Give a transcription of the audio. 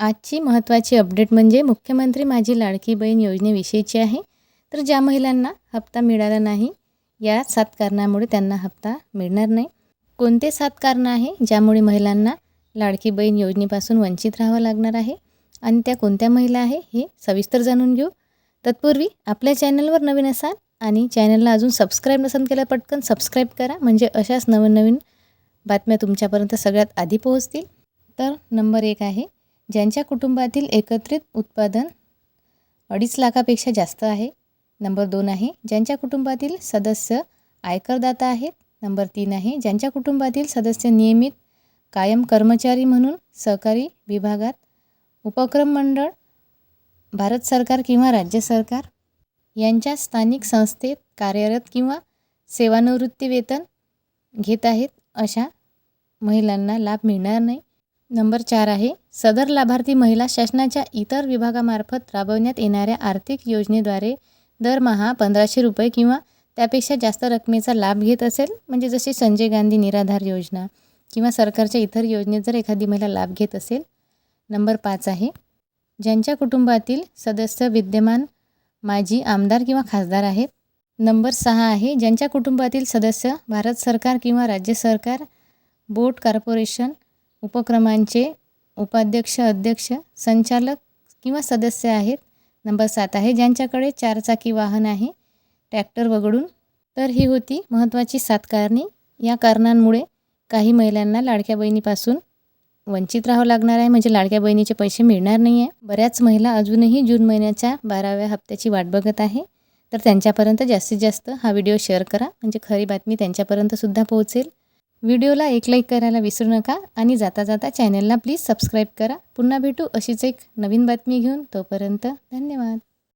आजची महत्त्वाची अपडेट म्हणजे मुख्यमंत्री माझी लाडकी बहीण योजनेविषयीची आहे. तर ज्या महिलांना हप्ता मिळाला नाही या सात कारणामुळे त्यांना हप्ता मिळणार नाही. कोणते सात कारणं आहे ज्यामुळे महिलांना लाडकी बहीण योजनेपासून वंचित राहावं लागणार आहे? आणि त्या कोणत्या महिला आहे हे सविस्तर जाणून घेऊ. तत्पूर्वी आपल्या चॅनलवर नवीन असाल आणि चॅनलला अजून सबस्क्राईब नसेल केलं पटकन सबस्क्राईब करा म्हणजे अशाच नवीन नवीन बातम्या तुमच्यापर्यंत सगळ्यात आधी पोहोचतील. तर नंबर एक आहे ज्यांच्या कुटुंबातील एकत्रित उत्पादन अडीच लाखापेक्षा जास्त आहे. नंबर दोन आहे ज्यांच्या कुटुंबातील सदस्य आयकरदाता आहेत. नंबर तीन आहे ज्यांच्या कुटुंबातील सदस्य नियमित कायम कर्मचारी म्हणून सहकारी विभागात उपक्रम मंडळ भारत सरकार किंवा राज्य सरकार यांच्या स्थानिक संस्थेत कार्यरत किंवा सेवानिवृत्ती वेतन घेत आहेत अशा महिलांना लाभ मिळणार नाही. नंबर चार आहे सदर लाभार्थी महिला शासनाच्या इतर विभागामार्फत राबवण्यात येणाऱ्या आर्थिक योजनेद्वारे दरमहा पंधराशे रुपये किंवा त्यापेक्षा जास्त रकमेचा लाभ घेत असेल म्हणजे जसे संजय गांधी निराधार योजना किंवा सरकारच्या इतर योजनेत जर एखादी महिला लाभ घेत असेल. नंबर पाच आहे ज्यांच्या कुटुंबातील सदस्य विद्यमान माजी आमदार किंवा खासदार आहेत. नंबर सहा आहे ज्यांच्या कुटुंबातील सदस्य भारत सरकार किंवा राज्य सरकार बोट कॉर्पोरेशन उपक्रमांचे उपाध्यक्ष अध्यक्ष संचालक किंवा सदस्य आहेत. नंबर सात आहे ज्यांच्याकडे चारचाकी वाहन आहे ट्रॅक्टर वगळून. तर ही होती महत्त्वाची सात कारणे. या कारणांमुळे काही महिलांना लाडक्या बहिणीपासून वंचित राहावं लागणार आहे. म्हणजे लाडक्या बहिणीचे पैसे मिळणार नाही आहे बऱ्याच महिला अजूनही जून महिन्याच्या बाराव्या हप्त्याची वाट बघत आहे. तर त्यांच्यापर्यंत जास्तीत जास्त हा व्हिडिओ शेअर करा. म्हणजे खरी बातमी त्यांच्यापर्यंतसुद्धा पोहोचेल. व्हिडिओला एक लाईक करायला विसरू नका आणि जाता जाता चॅनलला प्लीज सबस्क्राईब करा. पुन्हा भेटू अशीच एक नवीन बातमी घेऊन तोपर्यंत धन्यवाद.